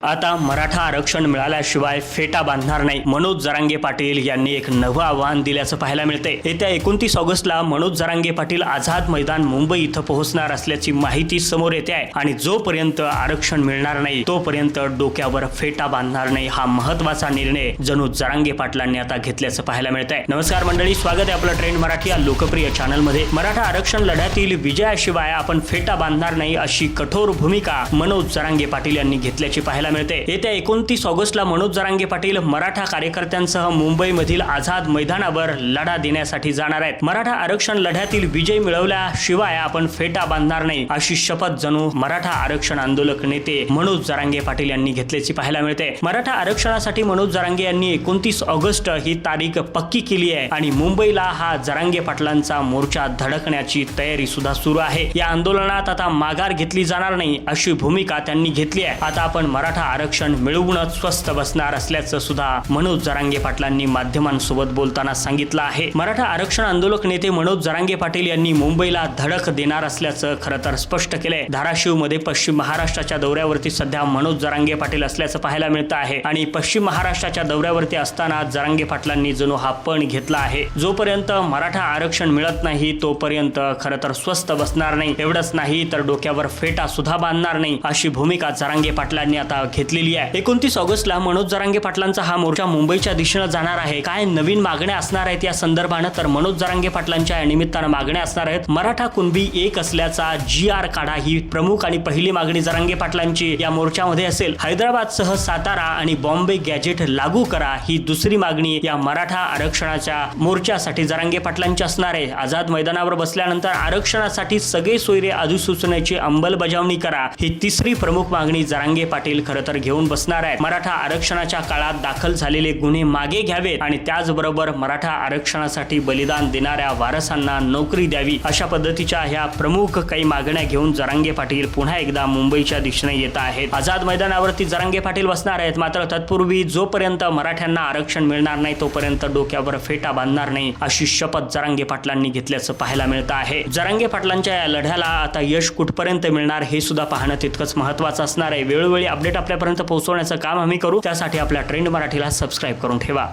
आता मराठा आरक्षण मिळाल्याशिवाय फेटा बांधणार नाही. मनोज जरांगे पाटील यांनी एक नवं आव्हान दिल्याचं पाहायला मिळते येत्या एकोणतीस ऑगस्टला मनोज जरांगे पाटील आझाद मैदान मुंबई इथं पोहोचणार असल्याची माहिती समोर येते आहे आणि जोपर्यंत आरक्षण मिळणार नाही तोपर्यंत डोक्यावर फेटा बांधणार नाही हा महत्त्वाचा निर्णय जणू जरांगे पाटलांनी आता घेतल्याचं पाहायला मिळत आहे नमस्कार मंडळी स्वागत आहे आपलं ट्रेंड मराठी या लोकप्रिय चॅनलमध्ये. मराठा आरक्षण लढ्यातील विजयाशिवाय आपण फेटा बांधणार नाही अशी कठोर भूमिका मनोज जरांगे पाटील यांनी घेतल्याची पाहायला मिळते. येत्या एकोणतीस ऑगस्टला मनोज जरांगे पाटील मराठा कार्यकर्त्यांसह मुंबईमधील आझाद मैदानावर लढा देण्यासाठी जाणार आहेत. मराठा आरक्षण लढ्यातील विजय मिळवल्याशिवाय आपण फेटा बांधणार नाही अशी शपथ जणू मराठा आरक्षण आंदोलक नेते मनोज जरांगे पाटील यांनी घेतल्याची पाहायला मिळते. मराठा आरक्षणासाठी मनोज जरांगे यांनी एकोणतीस ऑगस्ट ही तारीख पक्की केली आहे आणि मुंबईला हा जरांगे पाटलांचा मोर्चा धडकण्याची तयारी सुद्धा सुरू आहे. या आंदोलनात आता माघार घेतली जाणार नाही अशी भूमिका त्यांनी घेतली आहे. आता आपण मराठा आरक्षण मिळवूनच स्वस्त बसणार असल्याचं सुद्धा मनोज जरांगे पाटलांनी माध्यमांसोबत बोलताना सांगितलं आहे. मराठा आरक्षण आंदोलक नेते मनोज जरांगे पाटील यांनी मुंबईला धडक देणार असल्याचं खरं तर स्पष्ट केलंय. धाराशिवमध्ये पश्चिम महाराष्ट्राच्या दौऱ्यावरती सध्या मनोज जरांगे पाटील असल्याचं पाहायला मिळतं आहे आणि पश्चिम महाराष्ट्राच्या दौऱ्यावरती असताना जरांगे पाटलांनी जणू हा पण घेतला आहे. जोपर्यंत मराठा आरक्षण मिळत नाही तोपर्यंत खरं तर स्वस्त बसणार नाही. एवढंच नाही तर डोक्यावर फेटा सुद्धा बांधणार नाही अशी भूमिका जरांगे पाटलांनी आता घेतलेली आहे. एकोणतीस ऑगस्टला मनोज जरांगे पाटलांचा हा मोर्चा मुंबईच्या दिशेनं जाणार आहे. काय नवीन मागण्या असणार आहेत या संदर्भानं तर मनोज जरांगे पाटलांच्या या निमित्तानं मागण्या असणार आहेत. मराठा कुणबी एक असल्याचा जी आर काढा ही प्रमुख आणि पहिली मागणी जरांगे पाटलांची या मोर्चामध्ये असेल. हैदराबादसह सातारा आणि बॉम्बे गॅजेट लागू करा ही दुसरी मागणी या मराठा आरक्षणाच्या मोर्चासाठी जरांगे पाटलांची असणार आहे. आझाद मैदानावर बसल्यानंतर आरक्षणासाठी सगळे सोयरे अधिसूचनेची अंमलबजावणी करा ही तिसरी प्रमुख मागणी जरांगे पाटील खरं खरं तर घेऊन बसणार आहेत. मराठा आरक्षणाच्या काळात दाखल झालेले गुन्हे मागे घ्यावेत आणि त्याचबरोबर मराठा आरक्षणासाठी बलिदान देणाऱ्या वारसांना नोकरी द्यावी अशा पद्धतीच्या ह्या प्रमुख काही मागण्या घेऊन जरांगे पाटील पुन्हा एकदा मुंबईच्या दिशेने येत आहेत. आझाद मैदानावरती जरांगे पाटील बसणार आहेत. मात्र तत्पूर्वी जोपर्यंत मराठ्यांना आरक्षण मिळणार नाही तोपर्यंत डोक्यावर फेटा बांधणार नाही अशी शपथ जरांगे पाटलांनी घेतल्याचं पाहायला मिळतं आहे. जरांगे पाटलांच्या या लढ्याला आता यश कुठपर्यंत मिळणार हे सुद्धा पाहणं तितकंच महत्वाचं असणार आहे. वेळोवेळी अपडेट आपल्यापर्यंत पोहोचवण्याचं काम आम्ही करू त्यासाठी आपल्या ट्रेंड मराठीला सबस्क्राईब करून ठेवा.